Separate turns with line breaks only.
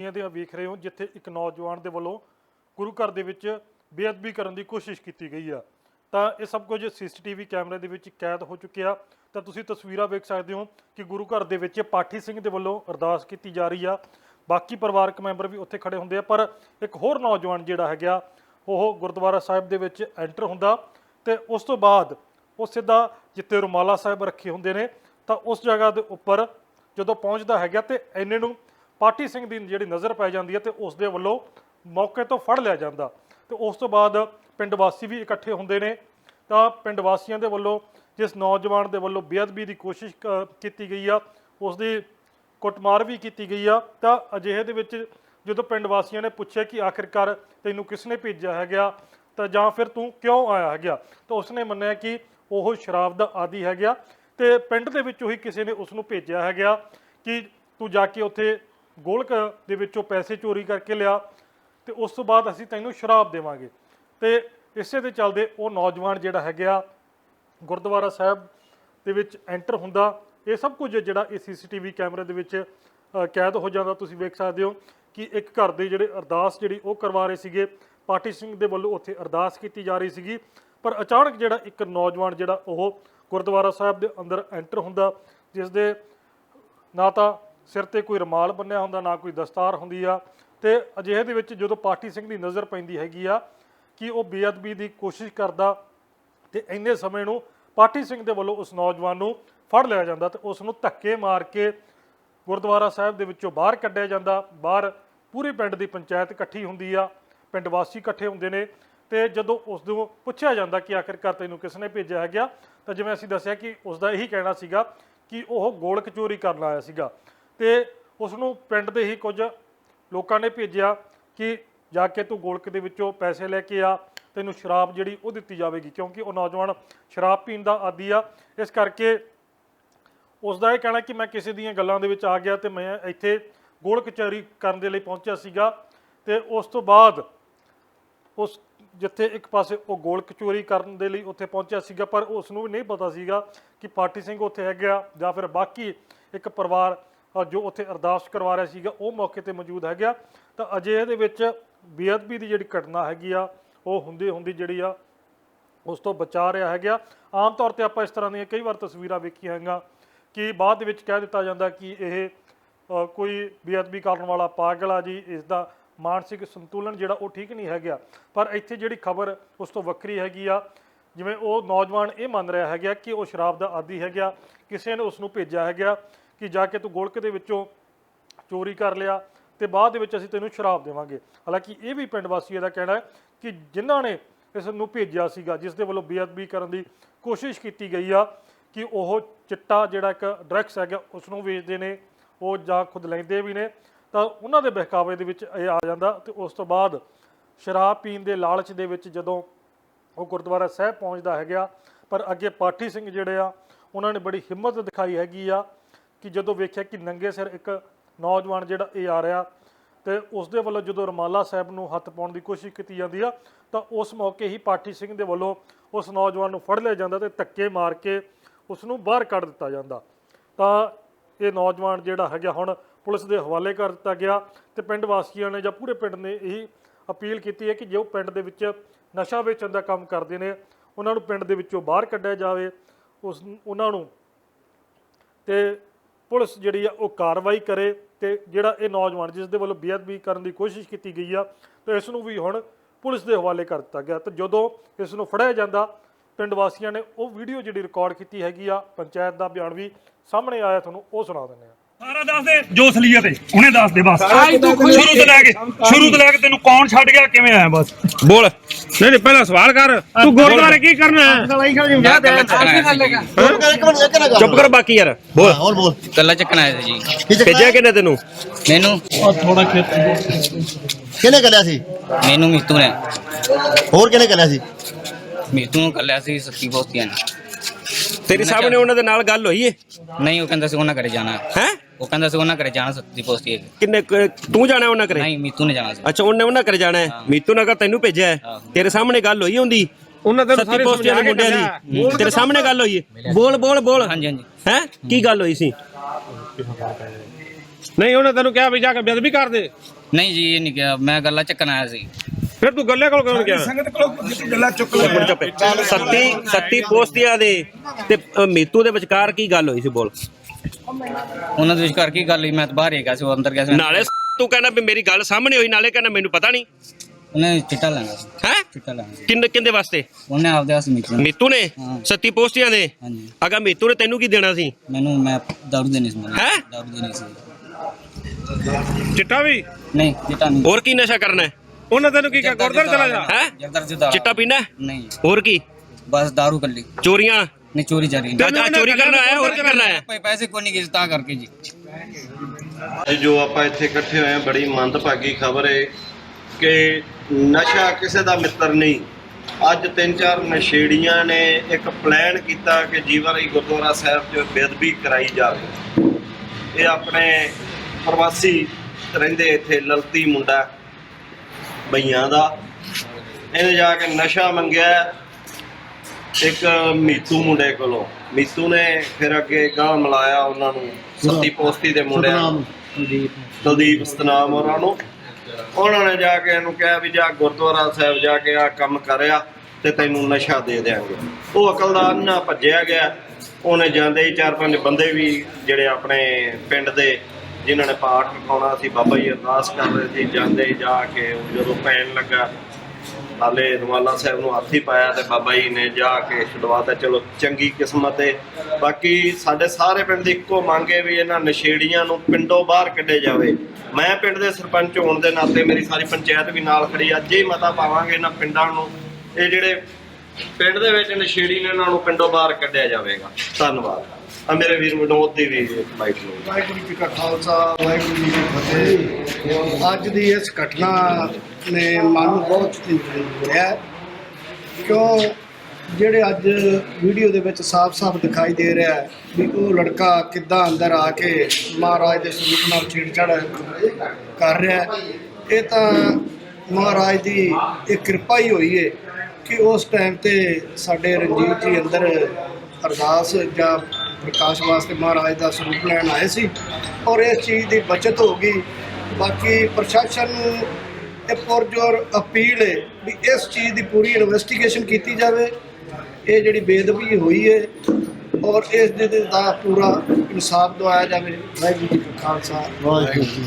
ਤਸਵੀਰਾਂ ਦੇ ਵੇਖ ਰਹੇ ਹੋ, ਜਿੱਥੇ ਇੱਕ ਨੌਜਵਾਨ ਦੇ ਵੱਲੋਂ ਗੁਰੂ ਘਰ ਦੇ ਵਿੱਚ ਬੇਅਦਬੀ ਕਰਨ ਦੀ ਕੋਸ਼ਿਸ਼ ਕੀਤੀ ਗਈ ਆ। ਤਾਂ ਇਹ ਸਭ ਕੁਝ ਸੀਸੀਟੀਵੀ ਕੈਮਰੇ ਦੇ ਵਿੱਚ ਕੈਦ ਹੋ ਚੁੱਕਿਆ। ਤਾਂ ਤੁਸੀਂ ਤਸਵੀਰਾਂ ਵੇਖ ਸਕਦੇ ਹੋ ਕਿ ਗੁਰੂ ਘਰ ਦੇ ਵਿੱਚ ਪਾਠੀ ਸਿੰਘ ਦੇ ਵੱਲੋਂ ਅਰਦਾਸ ਕੀਤੀ ਜਾ ਰਹੀ ਆ। ਬਾਕੀ ਪਰਿਵਾਰਕ ਮੈਂਬਰ ਵੀ ਉੱਥੇ ਖੜੇ ਹੁੰਦੇ ਆ, ਪਰ ਇੱਕ ਹੋਰ ਨੌਜਵਾਨ ਜਿਹੜਾ ਹੈਗਾ, ਉਹ ਗੁਰਦੁਆਰਾ ਸਾਹਿਬ ਦੇ ਵਿੱਚ ਐਂਟਰ ਹੁੰਦਾ ਤੇ ਉਸ ਤੋਂ ਬਾਅਦ ਉਹ ਸਿੱਧਾ ਜਿੱਥੇ ਰੁਮਾਲਾ ਸਾਹਿਬ ਰੱਖੇ ਹੁੰਦੇ ਨੇ, ਤਾਂ ਉਸ ਜਗ੍ਹਾ ਦੇ ਉੱਪਰ ਜਦੋਂ ਪਹੁੰਚਦਾ ਹੈਗਾ ਤੇ ਐਨੇ ਨੂੰ ਪਾਠੀ ਸਿੰਘ ਦੀ ਜਿਹੜੀ ਨਜ਼ਰ ਪੈ ਜਾਂਦੀ ਹੈ ਤੇ ਉਸ ਦੇ ਵੱਲੋਂ ਮੌਕੇ ਤੋਂ ਫੜ ਲਿਆ ਜਾਂਦਾ। ਤੇ ਉਸ ਤੋਂ ਬਾਅਦ ਪਿੰਡ ਵਾਸੀ ਵੀ ਇਕੱਠੇ ਹੁੰਦੇ ਨੇ। ਤਾਂ ਪਿੰਡ ਵਾਸੀਆਂ ਦੇ ਵੱਲੋਂ ਜਿਸ ਨੌਜਵਾਨ ਦੇ ਵੱਲੋਂ ਬੇਅਦਬੀ ਦੀ ਕੋਸ਼ਿਸ਼ ਕ- ਕੀਤੀ ਗਈ ਆ, ਉਸ ਦੀ ਕੁੱਟਮਾਰ ਵੀ ਕੀਤੀ ਗਈ ਆ। ਤਾਂ ਅਜਿਹੇ ਦੇ ਵਿੱਚ ਜਦੋਂ ਪਿੰਡ ਵਾਸੀਆਂ ਨੇ ਪੁੱਛਿਆ ਕਿ ਆਖਿਰਕਾਰ ਤੈਨੂੰ ਕਿਸ ਨੇ ਭੇਜਿਆ ਹੈਗਾ, ਤਾਂ ਜਾਂ ਫਿਰ ਤੂੰ ਕਿਉਂ ਆਇਆ ਹੈਗਾ? ਤਾਂ ਉਸਨੇ ਮੰਨਿਆ ਕਿ ਉਹ ਸ਼ਰਾਬ ਦਾ ਆਦੀ ਹੈਗਾ। ਤੇ ਪਿੰਡ ਦੇ ਵਿੱਚੋਂ ਹੀ ਕਿਸੇ ਨੇ ਉਸ ਨੂੰ ਭੇਜਿਆ ਹੈਗਾ ਕਿ ਤੂੰ ਜਾ ਕੇ ਉੱਥੇ ਗੋਲਕ ਦੇ ਵਿੱਚੋਂ ਪੈਸੇ ਚੋਰੀ ਕਰਕੇ ਲਿਆ ਤੇ ਉਸ ਤੋਂ ਬਾਅਦ ਅਸੀਂ ਤੈਨੂੰ ਸ਼ਰਾਬ ਦੇਵਾਂਗੇ। ਤੇ ਇਸੇ ਦੇ ਚੱਲਦੇ ਉਹ ਨੌਜਵਾਨ ਜਿਹੜਾ ਹੈਗਾ ਗੁਰਦੁਆਰਾ ਸਾਹਿਬ ਦੇ ਵਿੱਚ ਐਂਟਰ ਹੁੰਦਾ। ਇਹ ਸਭ ਕੁਝ ਜਿਹੜਾ ਇਹ ਸੀਸੀਟੀਵੀ ਕੈਮਰੇ ਦੇ ਵਿੱਚ ਕੈਦ ਹੋ ਜਾਂਦਾ। ਤੁਸੀਂ ਵੇਖ ਸਕਦੇ ਹੋ ਕਿ ਇੱਕ ਘਰ ਦੇ ਜਿਹੜੇ ਅਰਦਾਸ ਜਿਹੜੀ ਉਹ ਕਰਵਾ ਰਹੇ ਸੀਗੇ। ਪਾਟੀ ਸਿੰਘ ਦੇ ਵੱਲੋਂ ਉੱਥੇ ਅਰਦਾਸ ਕੀਤੀ ਜਾ ਰਹੀ ਸੀਗੀ। ਪਰ ਅਚਾਨਕ ਜਿਹੜਾ ਇੱਕ ਨੌਜਵਾਨ ਜਿਹੜਾ ਉਹ ਗੁਰਦੁਆਰਾ ਸਾਹਿਬ ਦੇ ਅੰਦਰ ਐਂਟਰ ਹੁੰਦਾ ਜਿਸ ਦੇ ਨਾ ਤਾਂ ਸਿਰ ਤੇ ਕੋਈ ਰਮਾਲ ਬੰਨਿਆ ਹੁੰਦਾ, ਨਾ ਕੋਈ ਦਸਤਾਰ ਹੁੰਦੀ ਆ। ਤੇ ਅਜਿਹੇ ਦੇ ਵਿੱਚ ਜਦੋਂ ਪਾਠੀ ਸਿੰਘ ਦੀ ਨਜ਼ਰ ਪੈਂਦੀ ਹੈਗੀ ਆ ਕਿ ਉਹ ਬੇਅਦਬੀ ਦੀ ਕੋਸ਼ਿਸ਼ ਕਰਦਾ, ਤੇ ਇੰਨੇ ਸਮੇਂ ਨੂੰ ਪਾਠੀ ਸਿੰਘ ਦੇ ਵੱਲੋਂ ਉਸ ਨੌਜਵਾਨ ਨੂੰ ਫੜ ਲਿਆ ਜਾਂਦਾ ਤੇ ਉਸ ਨੂੰ ਧੱਕੇ ਮਾਰ ਕੇ ਗੁਰਦੁਆਰਾ ਸਾਹਿਬ ਦੇ ਵਿੱਚੋਂ ਬਾਹਰ ਕੱਢਿਆ ਜਾਂਦਾ। ਬਾਹਰ ਪੂਰੇ ਪਿੰਡ ਦੀ ਪੰਚਾਇਤ ਇਕੱਠੀ ਹੁੰਦੀ ਆ, ਪਿੰਡ ਵਾਸੀ ਇਕੱਠੇ ਹੁੰਦੇ ਨੇ ਤੇ ਜਦੋਂ ਉਸ ਨੂੰ ਪੁੱਛਿਆ ਜਾਂਦਾ ਕਿ ਆਖਿਰਕਾਰ ਤੈਨੂੰ ਕਿਸ ਨੇ ਭੇਜਿਆ ਹੈਗਾ, ਤਾਂ ਜਿਵੇਂ ਅਸੀਂ ਦੱਸਿਆ ਕਿ ਉਸ ਦਾ ਇਹੀ ਕਹਿਣਾ ਸੀਗਾ ਕਿ ਉਹ ਗੋਲਕ ਚੋਰੀ ਕਰਨ ਆਇਆ ਸੀਗਾ। ਤੇ ਉਸ ਨੂੰ ਪਿੰਡ ਦੇ ਹੀ ਕੁਝ ਲੋਕਾਂ ਨੇ ਭੇਜਿਆ ਕਿ ਜਾ ਕੇ ਤੂੰ ਗੋਲਕ ਦੇ ਵਿੱਚੋਂ ਪੈਸੇ ਲੈ ਕੇ ਆ, ਤੈਨੂੰ ਸ਼ਰਾਬ ਜਿਹੜੀ ਉਹ ਦਿੱਤੀ ਜਾਵੇਗੀ, ਕਿਉਂਕਿ ਉਹ ਨੌਜਵਾਨ ਸ਼ਰਾਬ ਪੀਣ ਦਾ ਆਦੀ ਆ। ਇਸ ਕਰਕੇ ਉਸ ਦਾ ਇਹ ਕਹਿਣਾ ਕਿ ਮੈਂ ਕਿਸੇ ਦੀਆਂ ਗੱਲਾਂ ਦੇ ਵਿੱਚ ਆ ਗਿਆ ਤੇ ਮੈਂ ਇੱਥੇ ਗੋਲ ਕਚਹਿਰੀ ਕਰਨ ਦੇ ਲਈ ਪਹੁੰਚਿਆ ਸੀਗਾ ਤੇ ਉਸ ਤੋਂ ਬਾਅਦ ਉਸ ਜਿੱਥੇ ਇੱਕ ਪਾਸੇ ਉਹ ਗੋਲ ਕਚੋਰੀ ਕਰਨ ਦੇ ਲਈ ਉੱਥੇ ਪਹੁੰਚਿਆ ਸੀਗਾ, ਪਰ ਉਸ ਨੂੰ ਵੀ ਨਹੀਂ ਪਤਾ ਸੀਗਾ ਕਿ ਪਾਰਟੀ ਸਿੰਘ ਉੱਥੇ ਹੈਗਾ ਜਾਂ ਫਿਰ ਬਾਕੀ ਇੱਕ ਪਰਿਵਾਰ ਜੋ ਉੱਥੇ ਅਰਦਾਸ ਕਰਵਾ ਰਿਹਾ ਸੀਗਾ, ਉਹ ਮੌਕੇ ਤੇ ਮੌਜੂਦ ਹੈਗਾ। ਤਾਂ ਅਜੇ ਇਹਦੇ ਵਿੱਚ ਬੇਅਦਬੀ ਦੀ ਜਿਹੜੀ ਘਟਨਾ ਹੈਗੀ ਆ, ਉਹ ਹੁੰਦੀ ਹੁੰਦੀ ਜਿਹੜੀ ਆ, ਉਸ ਤੋਂ ਬਚਾ ਰਿਹਾ ਹੈਗਾ। ਆਮ ਤੌਰ ਤੇ ਆਪਾਂ ਇਸ ਤਰ੍ਹਾਂ ਦੀਆਂ ਕਈ ਵਾਰ ਤਸਵੀਰਾਂ ਵੇਖੀਆਂ ਹੈਗੀਆਂ ਕਿ ਬਾਅਦ ਦੇ ਵਿੱਚ ਕਹਿ ਦਿੱਤਾ ਜਾਂਦਾ ਕਿ ਇਹ ਕੋਈ ਬੇਅਦਬੀ ਕਰਨ ਵਾਲਾ ਪਾਗਲ ਆ ਜੀ, ਇਸ ਦਾ ਮਾਨਸਿਕ ਸੰਤੁਲਨ ਜਿਹੜਾ ਉਹ ਠੀਕ ਨਹੀਂ ਹੈਗਾ। ਪਰ ਇੱਥੇ ਜਿਹੜੀ ਖਬਰ ਉਸ ਤੋਂ ਵੱਖਰੀ ਹੈਗੀ ਆ, ਜਿਵੇਂ ਉਹ ਨੌਜਵਾਨ ਇਹ ਮੰਨ ਰਿਹਾ ਹੈਗਾ ਕਿ ਉਹ ਸ਼ਰਾਬ ਦਾ ਆਦੀ ਹੈਗਾ, ਕਿਸੇ ਨੇ ਉਸ ਨੂੰ ਭੇਜਿਆ ਹੈਗਾ। ਕਿ ਜਾ ਕੇ ਤੂੰ ਗੋਲਕ ਦੇ ਵਿੱਚੋਂ ਚੋਰੀ ਕਰ ਲਿਆ ਤੇ ਬਾਅਦ ਦੇ ਵਿੱਚ ਅਸੀਂ ਤੈਨੂੰ ਸ਼ਰਾਬ ਦੇਵਾਂਗੇ। ਹਾਲਾਂਕਿ ਇਹ ਵੀ ਪਿੰਡ ਵਾਸੀਆਂ ਦਾ ਕਹਿਣਾ ਹੈ ਕਿ ਜਿਨ੍ਹਾਂ ਨੇ ਇਸ ਨੂੰ ਭੇਜਿਆ ਸੀਗਾ, ਜਿਸ ਦੇ ਵੱਲੋਂ ਬੇਅਦਬੀ ਕਰਨ ਦੀ ਕੋਸ਼ਿਸ਼ ਕੀਤੀ ਗਈ ਆ ਕਿ ਉਹ ਚਿੱਟਾ ਜਿਹੜਾ ਇੱਕ ਡਰੱਗਸ ਹੈਗਾ, ਉਸ ਨੂੰ ਵੇਚਦੇ ਨੇ, ਉਹ ਜਾਂ ਖੁਦ ਲੈਂਦੇ ਵੀ ਨੇ, ਤਾਂ ਉਹਨਾਂ ਦੇ ਬਹਿਕਾਵੇ ਦੇ ਵਿੱਚ ਇਹ ਆ ਜਾਂਦਾ ਤੇ ਉਸ ਤੋਂ ਬਾਅਦ ਸ਼ਰਾਬ ਪੀਣ ਦੇ ਲਾਲਚ ਦੇ ਵਿੱਚ ਜਦੋਂ ਉਹ ਗੁਰਦੁਆਰਾ ਸਾਹਿਬ ਪਹੁੰਚਦਾ ਹੈਗਾ, ਪਰ ਅੱਗੇ ਪਾਠੀ ਸਿੰਘ ਜਿਹੜੇ ਆ, ਉਹਨਾਂ ਨੇ ਬੜੀ ਹਿੰਮਤ ਦਿਖਾਈ ਹੈਗੀ ਆ ਕਿ ਜਦੋਂ ਵੇਖਿਆ ਕਿ ਨੰਗੇ ਸਿਰ ਇੱਕ ਨੌਜਵਾਨ ਜਿਹੜਾ ਇਹ ਆ ਰਿਹਾ ਤੇ ਉਸ ਦੇ ਵੱਲੋਂ ਜਦੋਂ ਰਮਾਲਾ ਸਾਹਿਬ ਨੂੰ ਹੱਥ ਪਾਉਣ ਦੀ ਕੋਸ਼ਿਸ਼ ਕੀਤੀ ਜਾਂਦੀ ਆ, ਤਾਂ ਉਸ ਮੌਕੇ ਹੀ ਪਾਠੀ ਸਿੰਘ ਦੇ ਵੱਲੋਂ ਉਸ ਨੌਜਵਾਨ ਨੂੰ ਫੜ ਲਿਆ ਜਾਂਦਾ ਤੇ ਧੱਕੇ ਮਾਰ ਕੇ ਉਸ ਨੂੰ ਬਾਹਰ ਕੱਢ ਦਿੱਤਾ ਜਾਂਦਾ। ਤਾਂ ਇਹ ਨੌਜਵਾਨ ਜਿਹੜਾ ਹੈਗਾ ਹੁਣ ਪੁਲਿਸ ਦੇ ਹਵਾਲੇ ਕਰ ਦਿੱਤਾ ਗਿਆ ਤੇ ਪਿੰਡ ਵਾਸੀਆਂ ਨੇ ਜਾਂ ਪੂਰੇ ਪਿੰਡ ਨੇ ਇਹੀ ਅਪੀਲ ਕੀਤੀ ਹੈ ਕਿ ਜੋ ਪਿੰਡ ਦੇ ਵਿੱਚ ਨਸ਼ਾ ਵੇਚਣ ਦਾ ਕੰਮ ਕਰਦੇ ਨੇ, ਉਹਨਾਂ ਨੂੰ ਪਿੰਡ ਦੇ ਵਿੱਚੋਂ ਬਾਹਰ ਕੱਢਿਆ ਜਾਵੇ, ਉਸ, ਉਹਨਾਂ ਨੂੰ ਤੇ ਪੁਲਿਸ ਜਿਹੜੀ ਆ ਉਹ ਕਾਰਵਾਈ ਕਰੇ ਤੇ ਜਿਹੜਾ ਇਹ ਨੌਜਵਾਨ ਜਿਸ ਦੇ ਵੱਲੋਂ ਬੇਅਦਬੀ ਕਰਨ ਦੀ ਕੋਸ਼ਿਸ਼ ਕੀਤੀ ਗਈ ਆ ਤੇ ਇਸ ਨੂੰ ਵੀ ਹੁਣ ਪੁਲਿਸ ਦੇ ਹਵਾਲੇ ਕਰ ਦਿੱਤਾ ਗਿਆ। ਤੇ ਜਦੋਂ ਇਸ ਨੂੰ ਫੜਿਆ ਜਾਂਦਾ ਪਿੰਡ ਵਾਸੀਆਂ ਨੇ ਉਹ ਵੀਡੀਓ ਜਿਹੜੀ ਰਿਕਾਰਡ ਕੀਤੀ ਹੈਗੀ ਆ ਪੰਚਾਇਤ ਦਾ ਬਿਆਨ ਵੀ ਸਾਹਮਣੇ ਆਇਆ ਤੁਹਾਨੂੰ ਉਹ ਸੁਣਾ ਦਿੰਦੇ ਆ।
ਸਾਰਾ ਦੱਸ ਦੇ ਜੋ ਅਸਲੀਅਤ ਹੈ ਉਹਨੇ ਦੱਸ ਦੇ ਬਸ। ਸ਼ੁਰੂ ਤੋਂ ਲੈ ਕੇ ਸ਼ੁਰੂ ਤੋਂ ਲੈ ਕੇ ਤੈਨੂੰ ਕੌਣ ਛੱਡ ਗਿਆ ਕਿਵੇਂ ਆਇਆ ਬਸ?
ਬੋਲ। ਨਹੀਂ ਨਹੀਂ ਪਹਿਲਾਂ ਸਵਾਲ ਕਰ। ਤੂੰ ਗੁਰਦੁਆਰੇ ਕੀ ਕਰਨਾ ਹੈ? ਚੁੱਪ ਕਰ ਬਾਕੀ ਯਾਰ ਬੋਲ।
ਹੋਰ ਬੋਲ।
ਕੱਲਾ ਚੱਕਣਾ ਆਇਆ ਸੀ ਜੀ
ਭੇਜਿਆ ਕਿਨੇ ਤੈਨੂੰ?
ਮੈਨੂੰ।
ਕਿਹਨੇ ਕਰਿਆ ਸੀ?
ਮੈਨੂੰ ਮੀਤੂ ਨੇ।
ਹੋਰ ਕਿਹਨੇ ਕਰਿਆ ਸੀ?
ਮੀਤੂ ਨੂੰ ਕੱਲਿਆ ਸੀ ਸੱਤੀ ਬੋਸਤੀਆਂ ਨੇ।
ਤੇਰੇ ਸਾਹਮਣੇ ਉਹਨਾਂ ਦੇ ਨਾਲ ਗੱਲ ਹੋਈ ਏ?
ਨਹੀਂ ਉਹ ਕਹਿੰਦਾ ਸੀ ਉਹਨਾਂ ਘਰੇ ਜਾਣਾ।
ਹੈ?
ਉਹ ਕਹਿੰਦਾ ਸੀ ਉਹਨਾਂ ਘਰੇ ਜਾਣਾ ਸੱਤੀ ਬੋਸਤੀ ਹੈ
ਕਿੰਨੇ ਕੁ- ਤੂੰ ਜਾਣਾ ਉਹਨਾਂ ਕਰੇ
ਨਹੀਂ ਮੀਤੂ ਨੇ ਜਾਣਾ ਸੀ।
ਅੱਛਾ ਉਹਨੇ ਉਹਨਾਂ ਕਰੇ ਜਾਣਾ ਹੈ? ਮੀਤੂ ਨਗਰ ਤੈਨੂੰ ਭੇਜਿਆ ਹੈ?
ਆਹੋ।
ਤੇਰੇ ਸਾਹਮਣੇ ਗੱਲ ਹੋਈ ਹੁੰਦੀ? ਉਹਨਾਂ ਦੇ ਸਾਰੇ ਪੋਸਟਾਂ ਦੇ ਮੁੰਡਿਆਂ ਦੀ। ਤੇਰੇ ਸਾਹਮਣੇ ਗੱਲ ਹੋਈ ਹੈ? ਬੋਲ ਬੋਲ ਬੋਲ।
ਹਾਂਜੀ ਹਾਂਜੀ।
ਹੈ? ਕੀ ਗੱਲ ਹੋਈ ਸੀ? ਨਹੀਂ ਉਹਨੇ ਤੈਨੂੰ ਕਿਹਾ ਵੀ ਜਾ ਕੇ ਬੇਦਬੀ ਕਰ ਦੇ।
ਨਹੀਂ ਜੀ ਇਹ ਨਹੀਂ ਕਿਹਾ। ਮੈਂ ਗੱਲਾਂ ਚੱਕਣ ਆਇਆ ਸੀ।
ਫਿਰ ਤੂੰ ਗੱਲੇ ਕੋਲ ਕਿਉਂ ਗਿਆ
ਸੱਤੀ ਸੱਤੀ ਪੋਸਟੀਆਂ ਦੇ। ਤੇ ਅ, ਮੀਤੂ ਦੇ ਵਿਚਕਾਰ ਕੀ ਗੱਲ ਹੋਈ ਸੀ? ਬੋਲ।
ਉਹਨਾਂ ਦੇ ਵਿਚਕਾਰ ਕੀ ਗੱਲ ਹੋਈ? ਮੈਂ ਤਾਂ ਬਾਹਰ ਹੀ ਗਿਆ ਸੀ ਉਹ ਅੰਦਰ ਗਿਆ ਸੀ।
ਨਾਲੇ ਤੂੰ ਕਹਿੰਦਾ ਵੀ ਮੇਰੀ ਗੱਲ ਸਾਹਮਣੇ ਹੋਈ ਨਾਲੇ ਕਹਿੰਦਾ ਮੈਨੂੰ ਪਤਾ ਨਹੀਂ।
ਉਹਨੇ ਚਿੱਟਾ ਲੈਣਾ ਸੀ।
ਹੈ?
ਚਿੱਟਾ ਲੈਣਾ ਸੀ।
ਕਿੰਨੇ ਕਿੰਦੇ ਵਾਸਤੇ?
ਉਹਨੇ ਆਪਦੇ ਹੱਥ ਮਿੱਟੀ
ਮੀਤੂ ਨੇ?
ਹਾਂ।
ਸੱਤੀ ਪੋਸਟੀਆਂ ਦੇ?
ਹਾਂਜੀ।
ਅਗਾ ਮੀਤੂ ਨੇ ਤੈਨੂੰ ਕੀ ਦੇਣਾ ਸੀ?
ਮੈਨੂੰ ਮੈਂ ਦਾਰੂ ਦੇਣੀ ਸੀ। ਮੈਨੂੰ
ਹੈਂ?
ਦਾਰੂ ਦੇਣੀ ਸੀ।
ਚਿੱਟਾ ਵੀ?
ਨਹੀਂ ਚਿੱਟਾ ਨਹੀਂ।
ਹੋਰ ਕੀ ਨਸ਼ਾ ਕਰਨਾ ਹੈ?
ਉਹਨੇ ਤੈਨੂੰ ਕੀ ਕਿਹਾ? ਗੁਰਦੁਆਰੇ ਚਲਾ ਜਾ।
ਹੈ?
ਜਗਦਰ
ਚਿੱਟਾ ਪੀਣਾ ਹੈ?
ਨਹੀਂ।
ਹੋਰ ਕੀ?
ਬਸ ਦਾਰੂ ਕੱਲੀ।
ਚੋਰੀਆਂ?
ਨਹੀਂ ਚੋਰੀ ਜਾਰੀ
ਅੱਜ ਅੱਜ ਚੋਰੀ ਕਰਨਾ ਹੈ ਹੋਰ ਕੀ ਕਰਨਾ ਹੈ?
ਨਹੀਂ ਪੈਸੇ ਕੋਈ ਨਹੀਂ ਕਿਸੇ ਤਾਂ ਕਰਕੇ ਜੀ।
ਅੱਜ ਜੋ ਆਪਾਂ ਇੱਥੇ ਇਕੱਠੇ ਹੋਏ ਹਾਂ ਬੜੀ ਮੰਦਭਾਗੀ ਖਬਰ ਹੈ ਕਿ ਨਸ਼ਾ ਕਿਸੇ ਦਾ ਮਿੱਤਰ ਨਹੀਂ। ਅੱਜ ਤਿੰਨ ਚਾਰ ਨਸ਼ੇੜੀਆਂ ਨੇ ਇੱਕ ਪਲਾਨ ਕੀਤਾ ਕਿ ਜੀਵਨ ਗੁਰਦੁਆਰਾ ਸਾਹਿਬ 'ਚ ਬੇਅਦਬੀ ਕਰਾਈ ਜਾਵੇ। ਇਹ ਆਪਣੇ ਪ੍ਰਵਾਸੀ ਰਹਿੰਦੇ ਇੱਥੇ ਲਲਤੀ ਮੁੰਡਾ ਬਈਆਂ ਦਾ। ਇਹਨੇ ਜਾ ਕੇ ਨਸ਼ਾ ਮੰਗਿਆ। ਇੱਕ ਮੀਤੂ ਮੁੰਡੇ ਕੋਲੋਂ। ਮੀਤੂ ਨੇ ਫਿਰ ਅੱਗੇ ਗਾਂ ਮਲਾਇਆ ਉਹਨਾਂ ਨੂੰ ਸੱਤੀ ਪੋਸਤੀ ਦੇ ਮੁੰਡਿਆਂ ਨੂੰ। ਕੁਲਦੀਪ ਸਤਨਾਮ ਹੋਰਾਂ ਨੂੰ। ਉਹਨਾਂ ਨੇ ਜਾ ਕੇ ਇਹਨੂੰ ਕਿਹਾ ਵੀ ਜਾ ਗੁਰਦੁਆਰਾ ਸਾਹਿਬ ਜਾ ਕੇ ਆ ਕੰਮ ਕਰਿਆ ਤੇ ਤੈਨੂੰ ਨਸ਼ਾ ਦੇ ਦੇਾਂਗੇ ਉਹ ਅਕਲ ਦਾ ਅੰਨਾ ਭੱਜਿਆ ਗਿਆ। ਉਹਨੇ ਜਾਂਦੇ ਹੀ ਚਾਰ ਪੰਜ ਬੰਦੇ ਵੀ ਜਿਹੜੇ ਆਪਣੇ ਪਿੰਡ ਦੇ ਜਿਨ੍ਹਾਂ ਨੇ ਪਾਠ ਰਖਾਉਣਾ ਸੀ ਬਾਬਾ ਜੀ ਅਰਦਾਸ ਕਰ ਰਹੇ ਸੀ ਜਾਂਦੇ ਹੀ ਜਾ ਕੇ ਜਦੋਂ ਪੈਣ ਲੱਗਾ ਹਾਲੇ ਰਵਾਲਾ ਸਾਹਿਬ ਨੂੰ ਹੱਥ ਹੀ ਪਾਇਆ ਤੇ ਬਾਬਾ ਜੀ ਨੇ ਜਾ ਕੇ ਛਡਵਾਤਾ ਚਲੋ, ਚੰਗੀ ਕਿਸਮਤ ਹੈ ਬਾਕੀ ਸਾਡੇ ਸਾਰੇ ਪਿੰਡ ਦੀ ਇੱਕੋ ਮੰਗ ਹੈ ਵੀ ਇਹਨਾਂ ਨਸ਼ੇੜੀਆਂ ਨੂੰ ਪਿੰਡੋਂ ਬਾਹਰ ਕੱਢੇ ਜਾਵੇ। ਮੈਂ ਪਿੰਡ ਦੇ ਸਰਪੰਚ ਹੋਣ ਦੇ ਨਾਤੇ ਮੇਰੀ ਸਾਰੀ ਪੰਚਾਇਤ ਵੀ ਨਾਲ ਖੜੀ ਅੱਜ ਹੀ ਮਤਾ ਪਾਵਾਂਗੇ ਇਹਨਾਂ ਪਿੰਡਾਂ ਨੂੰ। ਇਹ ਜਿਹੜੇ ਪਿੰਡ ਦੇ ਵਿੱਚ ਨਸ਼ੇੜੀ ਨੇ, ਇਹਨਾਂ ਨੂੰ ਪਿੰਡੋਂ ਬਾਹਰ ਕੱਢਿਆ ਜਾਵੇਗਾ। ਧੰਨਵਾਦ। ਆ ਮੇਰੇ ਵੀਰ ਵਿਨੋਦ ਦੀ ਵੀ ਮਾਈਕ ਨੂੰ
ਵਾਹਿਗੁਰੂ ਜੀ ਕਾ ਖਾਲਸਾ, ਵਾਹਿਗੁਰੂ ਜੀ ਕੀ ਫਤਿਹ। ਅੱਜ ਦੀ ਇਸ ਘਟਨਾ ਨੇ ਮਨ ਨੂੰ ਬਹੁਤ ਚਿੰਤਿਆ ਹੈ ਕਿਉਂ? ਜਿਹੜੇ ਅੱਜ ਵੀਡੀਓ ਦੇ ਵਿੱਚ ਸਾਫ਼-ਸਾਫ਼ ਦਿਖਾਈ ਦੇ ਰਿਹਾ ਹੈ ਵੀ ਉਹ ਲੜਕਾ ਕਿੱਦਾਂ ਅੰਦਰ ਆ ਕੇ ਮਹਾਰਾਜ ਦੇ ਸਰੂਪ ਨਾਲ ਛੇੜਛਾੜ ਕਰ ਰਿਹਾ ਇਹ ਤਾਂ ਮਹਾਰਾਜ ਦੀ ਇਹ ਕਿਰਪਾ ਹੀ ਹੋਈ ਹੈ ਕਿ ਉਸ ਟਾਈਮ ਤੇ ਸਾਡੇ ਰਣਜੀਤ ਜੀ ਅੰਦਰ ਅਰਦਾਸ ਜਾਂ ਪ੍ਰਕਾਸ਼ ਵਾਸਤੇ ਮਹਾਰਾਜ ਦਾ ਸਰੂਪ ਲੈਣ ਆਏ ਸੀ ਔਰ ਇਸ ਚੀਜ਼ ਦੀ ਬਚਤ ਹੋ ਗਈ। ਬਾਕੀ ਪ੍ਰਸ਼ਾਸਨ ਨੂੰ ਇਹ ਪੁਰਜੋਰ ਅਪੀਲ ਹੈ ਵੀ ਇਸ ਚੀਜ਼ ਦੀ ਪੂਰੀ ਇਨਵੈਸਟੀਗੇਸ਼ਨ ਕੀਤੀ ਜਾਵੇ। ਇਹ ਜਿਹੜੀ ਬੇਦਬੀ ਹੋਈ ਹੈ ਔਰ ਇਸ ਦੇ ਦਾ ਪੂਰਾ ਇਨਸਾਫ ਦਵਾਇਆ ਜਾਵੇ। ਵਾਹਿਗੁਰੂ ਜੀ ਕਾ ਖਾਲਸਾ। ਵਾਹਿਗੁਰੂ ਜੀ